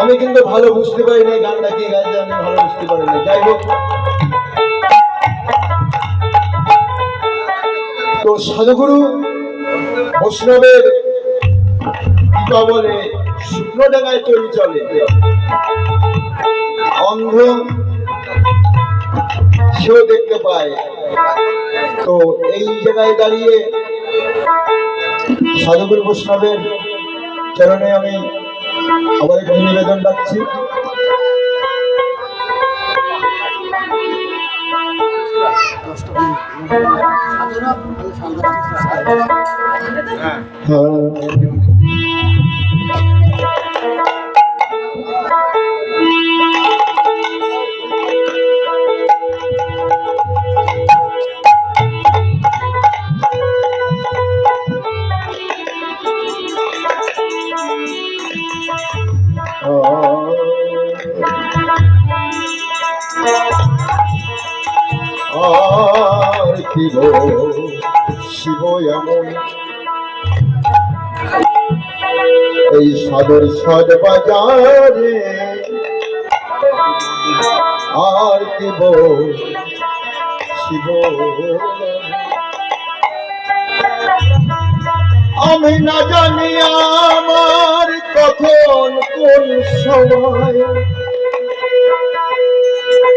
আমি কিন্তু ভালো বুঝতে পারি না গানটা কি গাইছে, আমি ভালো বুঝতে পারি না যাই হোক। তো সাধুগুরু বৈষ্ণবের কৃপা বলে শুকনো ডাঙায় তৈরি চলে। অন্ধ সেও দেখতে পায়। তো এই জায়গায় দাঁড়িয়ে সাধুগুরু বৈষ্ণবের চরণে আমি আবার একটু নিবেদন রাখছি। আর গো শিব এমন। এই সদর সদ বাজারে আর কি গো শিব আমি না জানি আমার কখন কোন সময়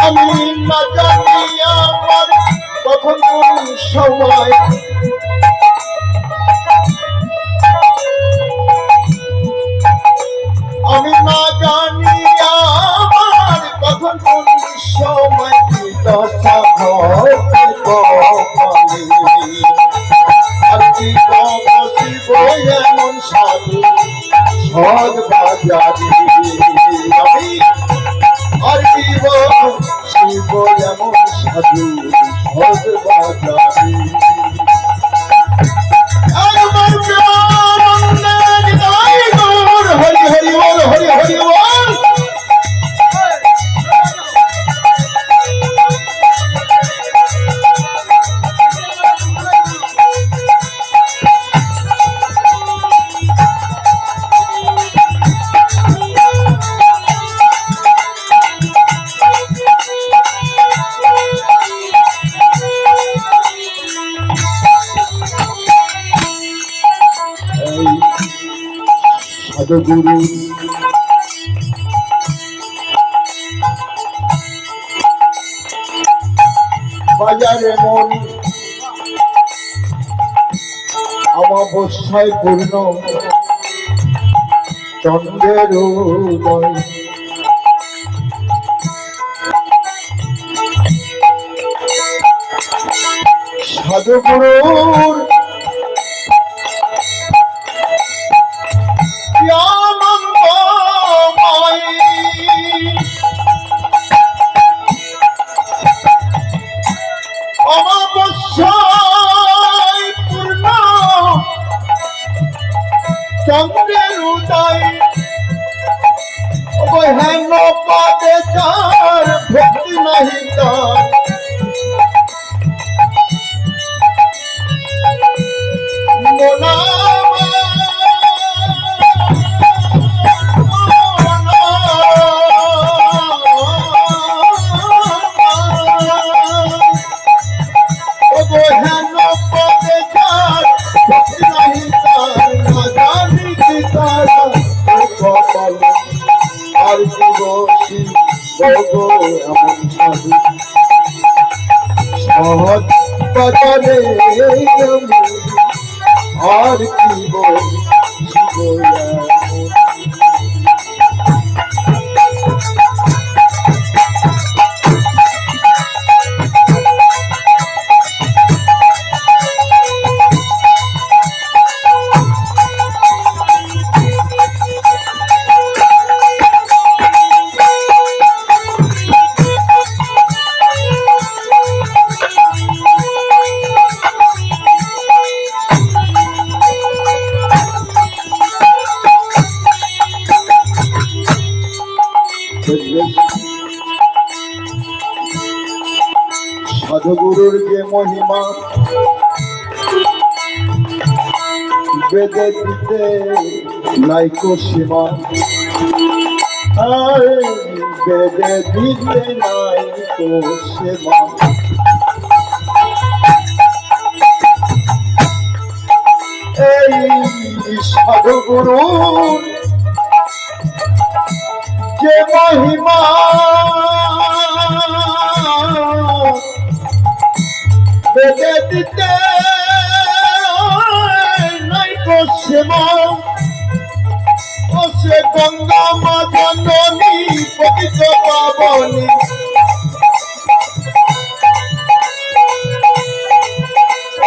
আমি না জানি আমার কখন সময় আমি না জানি আমার কখন কোন সময় দশা এমন সাধু সদ বাজারে। আমি জীব শিব এমন সাধু সদ সাধুগুরু বাজারে মন অমাবস্যায় পূর্ণ। চন্দ্রের উদয়। সাধুগুরুর আর কি বলছি মহিমা বেদে দিতে নাইকো সীমা। বেদে দিতে নাইকো সীমা। এই সাধুগুরুর যে মহিমা কোসেম ও সে গঙ্গা মা জননী পতিত পাবনী।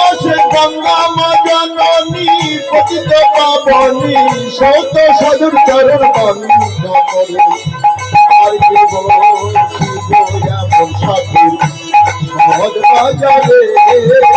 ও সে গঙ্গা মা জননী পতিত পাবনী, সৌত সাধুর চরণ বন্ধ করে। আর কি বল, শিব সহজ বাজারে।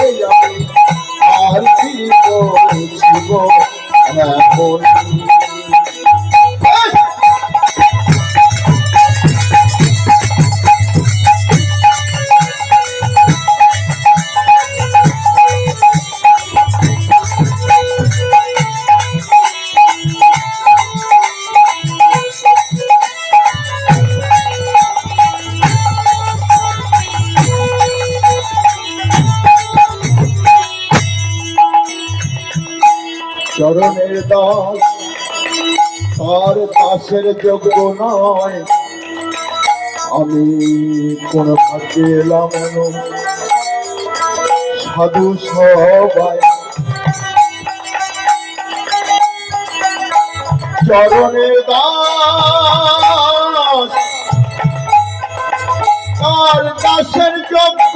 চরণের দাস আর দাসের যোগ্য নয়। আমি কোন ভাগ্যে এলাম সাধু সবাই। চরণের দাস। তার দাসের যোগ্য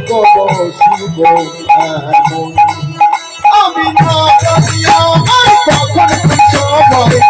গো শিব আমি না জানি আমার কখন কি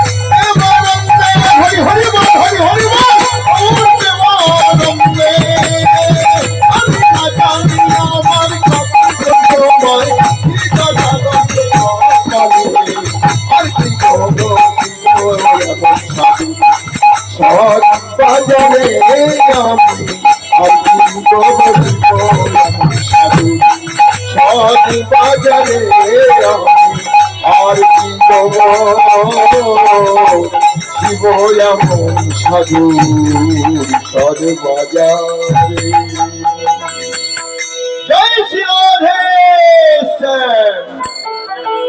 আর কি গো শিব এমন সাধু সদ বাজারে